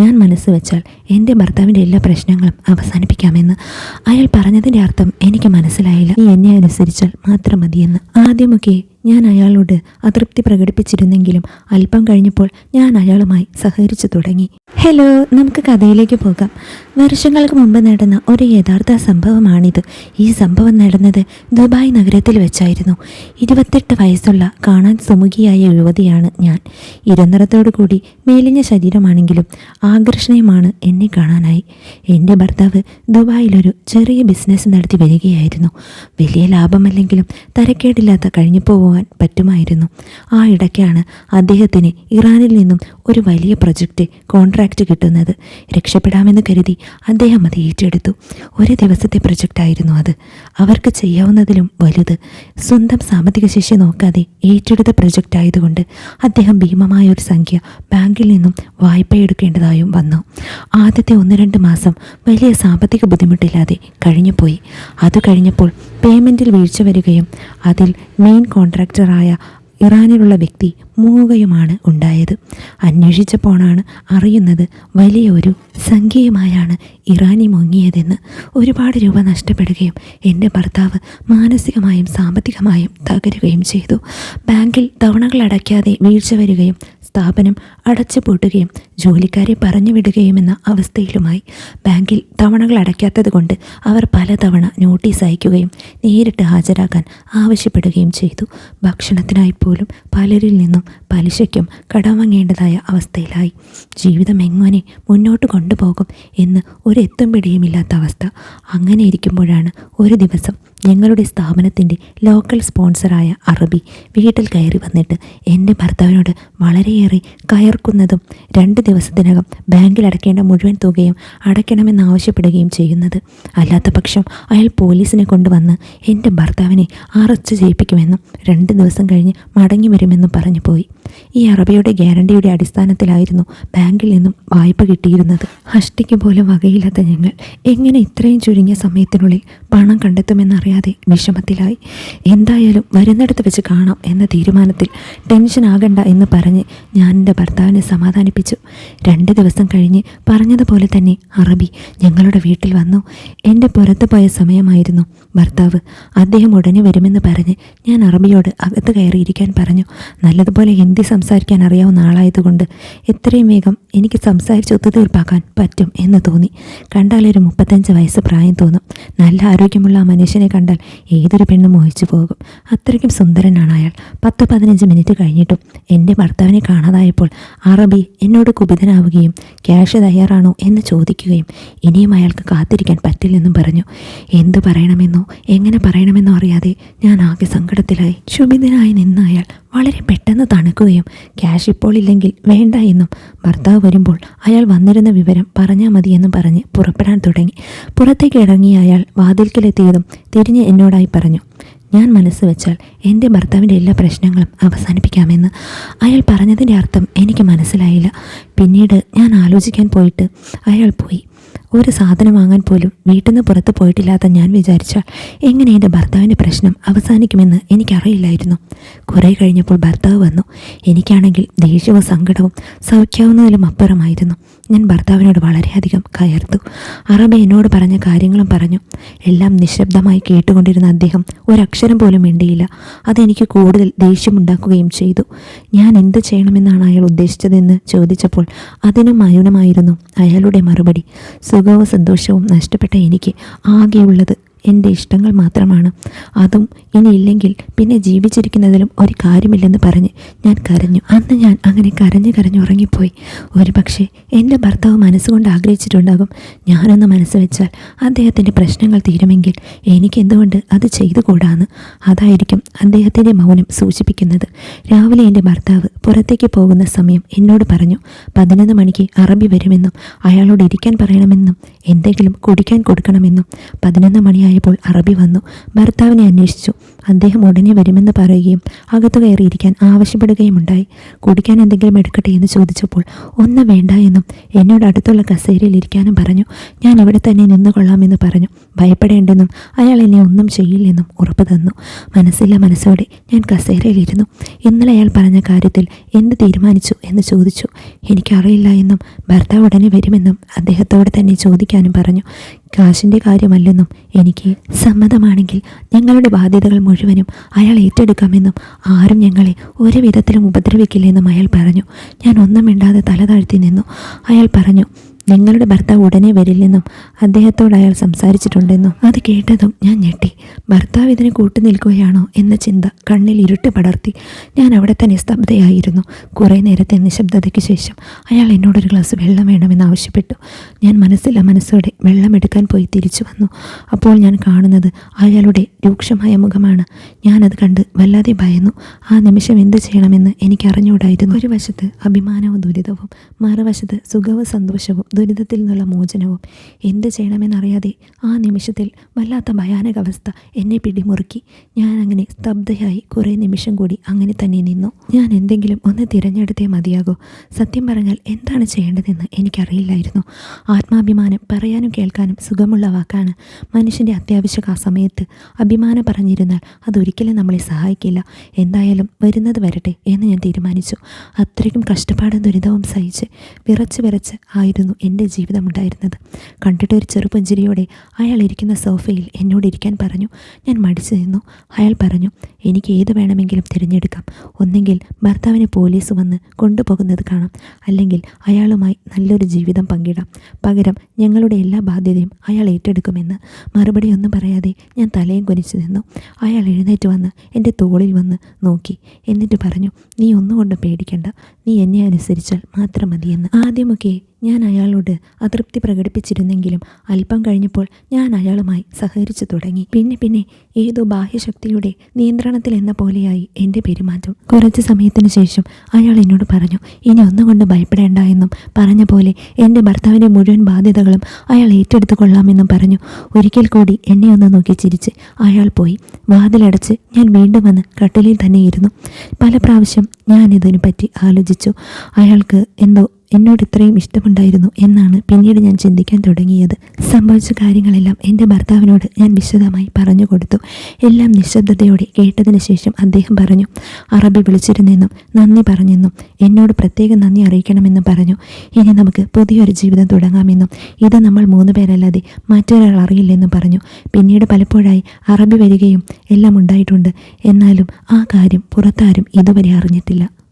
ഞാൻ മനസ്സ് വെച്ചാൽ എന്റെ ഭർത്താവിന്റെ എല്ലാ പ്രശ്നങ്ങളും അവസാനിപ്പിക്കാമെന്ന് അയാൾ പറഞ്ഞതിന്റെ അർത്ഥം എനിക്ക് മനസ്സിലായില്ല. നീ എന്നെ അനുസരിച്ചാൽ മാത്രം മതിയെന്ന്. ആദ്യമൊക്കെ ഞാൻ അയാളോട് അതൃപ്തി പ്രകടിപ്പിച്ചിരുന്നെങ്കിലും അല്പം കഴിഞ്ഞപ്പോൾ ഞാൻ അയാളുമായി സഹകരിച്ചു തുടങ്ങി. ഹലോ നമുക്ക് കഥയിലേക്ക് പോകാം. വർഷങ്ങൾക്ക് മുമ്പ് നടന്ന ഒരു യഥാർത്ഥ സംഭവമാണിത്. ഈ സംഭവം നടന്നത് ദുബായ് നഗരത്തിൽ വെച്ചായിരുന്നു. ഇരുപത്തെട്ട് വയസ്സുള്ള കാണാൻ സുമുഖിയായ യുവതിയാണ് ഞാൻ. ഇരനിറത്തോടു കൂടി മേലിഞ്ഞ ശരീരമാണെങ്കിലും ആകർഷണീയമാണ് എന്നെ കാണാനായി. എന്റെ ഭർത്താവ് ദുബായിലൊരു ചെറിയ ബിസിനസ് നടത്തി വരികയായിരുന്നു. വലിയ ലാഭമല്ലെങ്കിലും തരക്കേടില്ലാത്ത കഴിഞ്ഞു പോവാൻ പറ്റുമായിരുന്നു. ആ ഇടയ്ക്കാണ് അദ്ദേഹത്തിന് ഇറാനിൽ നിന്നും ഒരു വലിയ പ്രൊജക്റ്റ് കോൺട്രാക്റ്റ് കിട്ടുന്നത്. രക്ഷപ്പെടാമെന്ന് കരുതി അദ്ദേഹം അത് ഏറ്റെടുത്തു. ഒരു ദിവസത്തെ പ്രൊജക്റ്റായിരുന്നു അത്. അവർക്ക് ചെയ്യാവുന്നതിലും വലുത്. സ്വന്തം സാമ്പത്തിക ശേഷി നോക്കാതെ ഏറ്റെടുത്ത പ്രൊജക്റ്റ് ആയതുകൊണ്ട് അദ്ദേഹം ഭീമമായ ഒരു സംഖ്യ ബാങ്കിൽ നിന്നും വായ്പ എടുക്കേണ്ടതായും വന്നു. ആദ്യത്തെ ഒന്ന് രണ്ട് മാസം വലിയ സാമ്പത്തിക ബുദ്ധിമുട്ടില്ലാതെ കഴിഞ്ഞുപോയി. അത് കഴിഞ്ഞപ്പോൾ പേയ്മെന്റിൽ വീഴ്ച വരികയും അതിൽ മെയിൻ കോൺട്രാക്ടറായ ഇറാനിലുള്ള വ്യക്തി മുങ്ങുകയുമാണ് ഉണ്ടായത്. അന്വേഷിച്ചപ്പോഴാണ് അറിയുന്നത് വലിയ ഒരു സംഖ്യയുമായാണ് ഇറാനി മുങ്ങിയതെന്ന്. ഒരുപാട് രൂപ നഷ്ടപ്പെടുകയും എന്റെ ഭർത്താവ് മാനസികമായും സാമ്പത്തികമായും തകരുകയും ചെയ്തു. ബാങ്കിൽ തവണകൾ അടയ്ക്കാതെ വീഴ്ച വരികയും സ്ഥാപനം അടച്ചുപൂട്ടുകയും ജോലിക്കാരെ പറഞ്ഞു വിടുകയുമെന്ന അവസ്ഥയിലുമായി. ബാങ്കിൽ തവണകൾ അടയ്ക്കാത്തത് കൊണ്ട് അവർ പലതവണ നോട്ടീസ് അയക്കുകയും നേരിട്ട് ഹാജരാകാൻ ആവശ്യപ്പെടുകയും ചെയ്തു. ഭക്ഷണത്തിനായി പോലും പലരിൽ നിന്നും പലിശയ്ക്കും കടം വാങ്ങേണ്ടതായ അവസ്ഥയിലായി. ജീവിതം എങ്ങനെ മുന്നോട്ട് കൊണ്ടുപോകും എന്ന് ഒരു എത്തും പിടിയുമില്ലാത്ത അവസ്ഥ. അങ്ങനെ ഇരിക്കുമ്പോഴാണ് ഒരു ദിവസം ഞങ്ങളുടെ സ്ഥാപനത്തിന്റെ ലോക്കൽ സ്പോൺസറായ അറബി വീട്ടിൽ കയറി വന്നിട്ട് എന്റെ ഭർത്താവിനോട് വളരെയേറെ കയർക്കുന്നതും രണ്ട് ദിവസത്തിനകം ബാങ്കിൽ അടയ്ക്കേണ്ട മുഴുവൻ തുകയും അടയ്ക്കണമെന്നാവശ്യപ്പെടുകയും ചെയ്യുന്നത്. അല്ലാത്ത പക്ഷം അയാൾ പോലീസിനെ കൊണ്ടുവന്ന് എന്റെ ഭർത്താവിനെ അറസ്റ്റ് ചെയ്യിപ്പിക്കുമെന്നും രണ്ട് ദിവസം കഴിഞ്ഞ് മടങ്ങി വരുമെന്നും പറഞ്ഞു പോയി. ഈ അറബിയുടെ ഗ്യാരണ്ടിയുടെ അടിസ്ഥാനത്തിലായിരുന്നു ബാങ്കിൽ നിന്നും വായ്പ കിട്ടിയിരുന്നത്. അഷ്ടിക്ക് പോലും വകയില്ലാത്ത ഞങ്ങൾ എങ്ങനെ ഇത്രയും ചുരുങ്ങിയ സമയത്തിനുള്ളിൽ പണം കണ്ടെത്തുമെന്നറിയാതെ വിഷമത്തിലായി. എന്തായാലും വരുന്നിടത്ത് വെച്ച് കാണാം എന്ന തീരുമാനത്തിൽ ടെൻഷൻ ആകണ്ട എന്ന് പറഞ്ഞ് ഞാൻ എന്റെ ഭർത്താവിനെ സമാധാനിപ്പിച്ചു. രണ്ട് ദിവസം കഴിഞ്ഞ് പറഞ്ഞതുപോലെ തന്നെ അറബി ഞങ്ങളുടെ വീട്ടിൽ വന്നു. എന്റെ പുറത്ത് പോയ സമയമായിരുന്നു. ഭർത്താവ് അദ്ദേഹം ഉടനെ വരുമെന്ന് പറഞ്ഞ് ഞാൻ അറബിയോട് അകത്ത് കയറിയിരിക്കാൻ പറഞ്ഞു. നല്ലതുപോലെ സംസാരിക്കാൻ അറിയാവുന്ന ആളായതുകൊണ്ട് എത്രയും വേഗം എനിക്ക് സംസാരിച്ച് ഒത്തുതീർപ്പാക്കാൻ പറ്റും എന്ന് തോന്നി. കണ്ടാലൊരു മുപ്പത്തഞ്ച് വയസ്സ് പ്രായം തോന്നും. നല്ല ആരോഗ്യമുള്ള ആ മനുഷ്യനെ കണ്ടാൽ ഏതൊരു പെണ്ണും മോഹിച്ചു പോകും. അത്രയ്ക്കും സുന്ദരനാണ് അയാൾ. പത്ത് പതിനഞ്ച് മിനിറ്റ് കഴിഞ്ഞിട്ടും എന്റെ ഭർത്താവിനെ കാണാതായപ്പോൾ അറബി എന്നോട് കുപിതനാവുകയും ക്യാഷ് തയ്യാറാണോ എന്ന് ചോദിക്കുകയും ഇനിയും അയാൾക്ക് കാത്തിരിക്കാൻ പറ്റില്ലെന്നും പറഞ്ഞു. എന്തു പറയണമെന്നോ എങ്ങനെ പറയണമെന്നോ അറിയാതെ ഞാൻ ആകെ സങ്കടത്തിലായി. ക്ഷുഭിതനായി നിന്ന അയാൾ വളരെ പെട്ടെന്ന് തണുക്കുകയും ക്യാഷ് ഇപ്പോൾ ഇല്ലെങ്കിൽ വേണ്ട എന്നും ഭർത്താവ് വരുമ്പോൾ അയാൾ വന്നിരുന്ന വിവരം പറഞ്ഞാൽ മതിയെന്നും പറഞ്ഞ് പുറപ്പെടാൻ തുടങ്ങി. പുറത്തേക്ക് ഇറങ്ങിയ അയാൾ വാതിൽക്കലെത്തിയതും തിരിഞ്ഞ് എന്നോടായി പറഞ്ഞു ഞാൻ മനസ്സ് വെച്ചാൽ എന്റെ ഭർത്താവിന്റെ എല്ലാ പ്രശ്നങ്ങളും അവസാനിപ്പിക്കാമെന്ന്. അയാൾ പറഞ്ഞതിന്റെ അർത്ഥം എനിക്ക് മനസ്സിലായില്ല. പിന്നീട് ഞാൻ ആലോചിക്കാൻ പോയിട്ട് അയാൾ പോയി. ഒരു സാധനം വാങ്ങാൻ പോലും വീട്ടിൽ നിന്ന് പുറത്ത് പോയിട്ടില്ലാത്ത ഞാൻ വിചാരിച്ചാൽ എങ്ങനെ എന്റെ ഭർത്താവിന്റെ പ്രശ്നം അവസാനിക്കുമെന്ന് എനിക്കറിയില്ലായിരുന്നു. കുറേ കഴിഞ്ഞപ്പോൾ ഭർത്താവ് വന്നു. എനിക്കാണെങ്കിൽ ദേഷ്യവും സങ്കടവും സൗഖ്യാവുന്നതിലും അപ്പുറമായിരുന്നു. ഞാൻ ഭർത്താവിനോട് വളരെയധികം കയർത്തു. അറബ എന്നോട് പറഞ്ഞ കാര്യങ്ങളും പറഞ്ഞു. എല്ലാം നിശബ്ദമായി കേട്ടുകൊണ്ടിരുന്ന അദ്ദേഹം ഒരക്ഷരം പോലും മിണ്ടിയില്ല. അതെനിക്ക് കൂടുതൽ ദേഷ്യമുണ്ടാക്കുകയും ചെയ്തു. ഞാൻ എന്ത് ചെയ്യണമെന്നാണ് അയാൾ ഉദ്ദേശിച്ചതെന്ന് ചോദിച്ചപ്പോൾ അതിനും മൗനമായിരുന്നു അയാളുടെ മറുപടി. സുഖവും സന്തോഷവും നഷ്ടപ്പെട്ട എനിക്ക് ആകെയുള്ളത് എന്റെ ഇഷ്ടങ്ങൾ മാത്രമാണ്. അതും ഇനിയില്ലെങ്കിൽ പിന്നെ ജീവിച്ചിരിക്കുന്നതിലും ഒരു കാര്യമില്ലെന്ന് പറഞ്ഞ് ഞാൻ കരഞ്ഞു. അന്ന് ഞാൻ അങ്ങനെ കരഞ്ഞു കരഞ്ഞു ഉറങ്ങിപ്പോയി. ഒരു പക്ഷേ എന്റെ ഭർത്താവ് മനസ്സുകൊണ്ട് ആഗ്രഹിച്ചിട്ടുണ്ടാകും ഞാനൊന്ന് മനസ്സ് വെച്ചാൽ അദ്ദേഹത്തിന്റെ പ്രശ്നങ്ങൾ തീരുമെങ്കിൽ എനിക്ക് എന്തുകൊണ്ട് അത് ചെയ്തുകൂടാന്ന് അതായിരിക്കും അദ്ദേഹത്തിന്റെ മൗനം സൂചിപ്പിക്കുന്നത്. രാവിലെ എന്റെ ഭർത്താവ് പുറത്തേക്ക് പോകുന്ന സമയം എന്നോട് പറഞ്ഞു പതിനൊന്ന് മണിക്ക് അറബി വരുമെന്നും അയാളോട് ഇരിക്കാൻ പറയണമെന്നും എന്തെങ്കിലും കുടിക്കാൻ കൊടുക്കണമെന്നും പതിനൊന്ന് മണിയായ സമയമായപ്പോൾ അറബി വന്നു. ഭർത്താവിനെ അന്വേഷിച്ചു. അദ്ദേഹം ഉടനെ വരുമെന്ന് പറയുകയും അകത്തു കയറിയിരിക്കാൻ ആവശ്യപ്പെടുകയുമുണ്ടായി. കുടിക്കാൻ എന്തെങ്കിലും എടുക്കട്ടെ എന്ന് ചോദിച്ചപ്പോൾ ഒന്നും വേണ്ട എന്നും എന്നോട് അടുത്തുള്ള കസേരയിൽ ഇരിക്കാനും പറഞ്ഞു. ഞാൻ ഇവിടെ തന്നെ നിന്നുകൊള്ളാമെന്ന് പറഞ്ഞു. ഭയപ്പെടേണ്ടെന്നും അയാൾ എന്നെ ഒന്നും ചെയ്യില്ലെന്നും ഉറപ്പ് തന്നു. മനസ്സില്ല മനസ്സോടെ ഞാൻ കസേരയിലിരുന്നു. ഇന്നലെ അയാൾ പറഞ്ഞ കാര്യത്തിൽ എന്ത് തീരുമാനിച്ചു എന്ന് ചോദിച്ചു. എനിക്കറിയില്ല എന്നും ഭർത്താവ് ഉടനെ വരുമെന്നും അദ്ദേഹത്തോട് തന്നെ ചോദിക്കാനും പറഞ്ഞു. കാശിന്റെ കാര്യമല്ലെന്നും എനിക്ക് സമ്മതമാണെങ്കിൽ ഞങ്ങളുടെ ബാധ്യതകൾ മുഴുവനും അയാൾ ഏറ്റെടുക്കാമെന്നും ആരും ഞങ്ങളെ ഒരു വിധത്തിലും ഉപദ്രവിക്കില്ലെന്നും അയാൾ പറഞ്ഞു. ഞാൻ ഒന്നും മിണ്ടാതെ തല താഴ്ത്തി നിന്നു. അയാൾ പറഞ്ഞു നിങ്ങളുടെ ഭർത്താവ് ഉടനെ വരില്ലെന്നും അദ്ദേഹത്തോട് അയാൾ സംസാരിച്ചിട്ടുണ്ടെന്നും അത് കേട്ടതും ഞാൻ ഞെട്ടി. ഭർത്താവ് ഇതിനെ കൂട്ടു നിൽക്കുകയാണോ എന്ന ചിന്ത കണ്ണിൽ ഇരുട്ട് പടർത്തി. ഞാൻ അവിടെ തന്നെ സ്തബ്ധയായിരുന്നു. കുറേ നേരത്തെ നിശബ്ദതയ്ക്ക് ശേഷം അയാൾ എന്നോടൊരു ഗ്ലാസ് വെള്ളം വേണമെന്ന് ആവശ്യപ്പെട്ടു. ഞാൻ മനസ്സില്ല മനസ്സോടെ വെള്ളം എടുക്കാൻ പോയി തിരിച്ചു വന്നു. അപ്പോൾ ഞാൻ കാണുന്നത് അയാളുടെ രൂക്ഷമായ മുഖമാണ്. ഞാനത് കണ്ട് വല്ലാതെ ഭയന്നു. ആ നിമിഷം എന്ത് ചെയ്യണമെന്ന് എനിക്ക് അറിഞ്ഞുകൂടായിരുന്നു ഒരു വശത്ത് അഭിമാനവും ദുരിതവും മറുവശത്ത് സുഖവും സന്തോഷവും ദുരിതത്തിൽ നിന്നുള്ള മോചനവും. എന്ത് ചെയ്യണമെന്നറിയാതെ ആ നിമിഷത്തിൽ വല്ലാത്ത ഭയാനക അവസ്ഥ എന്നെ പിടിമുറുക്കി. ഞാൻ അങ്ങനെ സ്തബ്ധയായി കുറേ നിമിഷം കൂടി അങ്ങനെ തന്നെ നിന്നു. ഞാൻ എന്തെങ്കിലും ഒന്ന് തിരഞ്ഞെടുത്തേ മതിയാകൂ. സത്യം പറഞ്ഞാൽ എന്താണ് ചെയ്യേണ്ടതെന്ന് എനിക്കറിയില്ലായിരുന്നു. ആത്മാഭിമാനം പറയാനും കേൾക്കാനും സുഖമുള്ള വാക്കാണ്. മനുഷ്യന്റെ അത്യാവശ്യ സമയത്ത് അഭിമാനം പറഞ്ഞിരുന്നാൽ അതൊരിക്കലും നമ്മളെ സഹായിക്കില്ല. എന്തായാലും വരുന്നത് വരട്ടെ എന്ന് ഞാൻ തീരുമാനിച്ചു. അത്രയ്ക്കും കഷ്ടപ്പാടും ദുരിതവും സഹിച്ച് വിറച്ച് വിറച്ച് ആയിരുന്നു എന്റെ ജീവിതം ഉണ്ടായിരുന്നത്. കണ്ടിട്ട് ഒരു ചെറുപുഞ്ചിരിയോടെ അയാൾ ഇരിക്കുന്ന സോഫയിൽ എന്നോട് ഇരിക്കാൻ പറഞ്ഞു. ഞാൻ മടിച്ചു നിന്നു. അയാൾ പറഞ്ഞു എനിക്ക് ഏത് വേണമെങ്കിലും തിരഞ്ഞെടുക്കാം. ഒന്നെങ്കിൽ ഭർത്താവിനെ പോലീസ് വന്ന് കൊണ്ടുപോകുന്നത് കാണാം. അല്ലെങ്കിൽ അയാളുമായി നല്ലൊരു ജീവിതം പങ്കിടാം. പകരം ഞങ്ങളുടെ എല്ലാ ബാധ്യതയും അയാൾ ഏറ്റെടുക്കുമെന്ന്. മറുപടി ഒന്നും പറയാതെ ഞാൻ തലയും കുനിച്ചു നിന്നു. അയാൾ എഴുന്നേറ്റ് വന്ന് എന്റെ തോളിൽ വന്ന് നോക്കി. എന്നിട്ട് പറഞ്ഞു നീ ഒന്നുകൊണ്ടും പേടിക്കണ്ട. നീ എന്നെ അനുസരിച്ചാൽ മാത്രം മതിയെന്ന് ആദ്യമൊക്കെ ഞാൻ അയാളോട് അതൃപ്തി പ്രകടിപ്പിച്ചിരുന്നെങ്കിലും അല്പം കഴിഞ്ഞപ്പോൾ ഞാൻ അയാളുമായി സഹകരിച്ചു തുടങ്ങി. പിന്നെ പിന്നെ ഏതോ ബാഹ്യശക്തിയുടെ നിയന്ത്രണത്തിൽ എന്ന പോലെയായി എന്റെ പെരുമാറ്റം. കുറച്ച് സമയത്തിന് ശേഷം അയാൾ എന്നോട് പറഞ്ഞു ഇനി ഒന്നുകൊണ്ട് ഭയപ്പെടേണ്ട എന്നും പറഞ്ഞ പോലെ എന്റെ ഭർത്താവിന്റെ മുഴുവൻ ബാധ്യതകളും അയാൾ ഏറ്റെടുത്തു കൊള്ളാമെന്നും പറഞ്ഞു. ഒരിക്കൽ കൂടി എന്നെ ഒന്ന് നോക്കി ചിരിച്ച് അയാൾ പോയി. വാതിലടച്ച് ഞാൻ വീണ്ടും വന്ന് കട്ടിലിൽ തന്നെ ഇരുന്നു. പല പ്രാവശ്യം ഞാൻ പറ്റി ആലോചിച്ചു. അയാൾക്ക് എന്തോ എന്നോട് ഇത്രയും ഇഷ്ടമുണ്ടായിരുന്നു എന്നാണ് പിന്നീട് ഞാൻ ചിന്തിക്കാൻ തുടങ്ങിയത്. സംഭവിച്ച കാര്യങ്ങളെല്ലാം എന്റെ ഭർത്താവിനോട് ഞാൻ വിശദമായി പറഞ്ഞു കൊടുത്തു. എല്ലാം നിശബ്ദതയോടെ കേട്ടതിന് ശേഷം അദ്ദേഹം പറഞ്ഞു അറബി വിളിച്ചിരുന്നെന്നും നന്ദി പറഞ്ഞെന്നും എന്നോട് പ്രത്യേകം നന്ദി അറിയിക്കണമെന്നും പറഞ്ഞു. ഇനി നമുക്ക് പുതിയൊരു ജീവിതം തുടങ്ങാമെന്നും ഇത് നമ്മൾ മൂന്ന് പേരല്ലാതെ മറ്റൊരാൾ അറിയില്ലെന്നും പറഞ്ഞു. പിന്നീട് പലപ്പോഴായി അറബി വരികയും എല്ലാം ഉണ്ടായിട്ടുണ്ട്. എന്നാലും ആ കാര്യം പുറത്താരും ഇതുവരെ അറിഞ്ഞിട്ടില്ല.